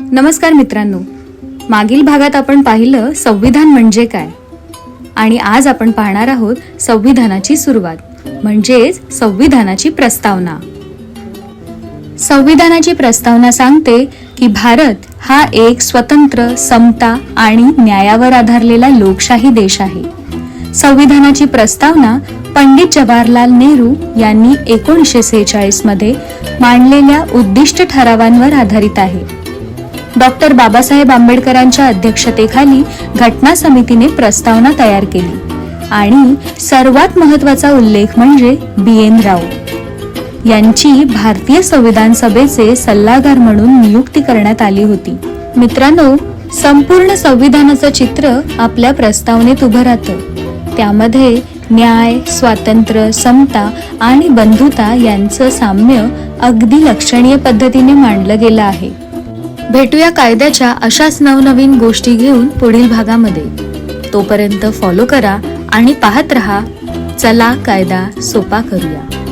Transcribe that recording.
नमस्कार मित्रांनो. मागील भागात आपण पाहिलं संविधान म्हणजे काय? आणि आज आपण पाहणार आहोत संविधानाची सुरुवात म्हणजेच संविधानाची प्रस्तावना. संविधानाची प्रस्तावना सांगते की भारत हा एक स्वतंत्र समता आणि न्यायावर आधारलेला लोकशाही देश आहे. संविधानाची प्रस्तावना पंडित जवाहरलाल नेहरू यांनी एकोणीसशे सेहेचाळीसमध्ये मांडलेल्या उद्दिष्ट ठरावांवर आधारित आहे. डॉक्टर बाबासाहेब आंबेडकरांच्या अध्यक्षतेखाली घटना समितीने प्रस्तावना तयार केली. आणि सर्वात महत्त्वाचा उल्लेख म्हणजे बी एन राव. यांची भारतीय संविधान सभेचे सल्लागार म्हणून नियुक्ती करण्यात आली होती. मित्रांनो संपूर्ण संविधानाचं चित्र आपल्या प्रस्तावनेत उभं राहतं. त्यामध्ये न्याय स्वातंत्र्य समता आणि बंधुता यांचं साम्य अगदी लक्षणीय पद्धतीने मांडलं गेलं आहे. भेटूया कायद्याच्या अशाच नवनवीन गोष्टी घेऊन पुढील भागामध्ये. तोपर्यंत फॉलो करा आणि पाहत रहा. चला कायदा सोपा करूया.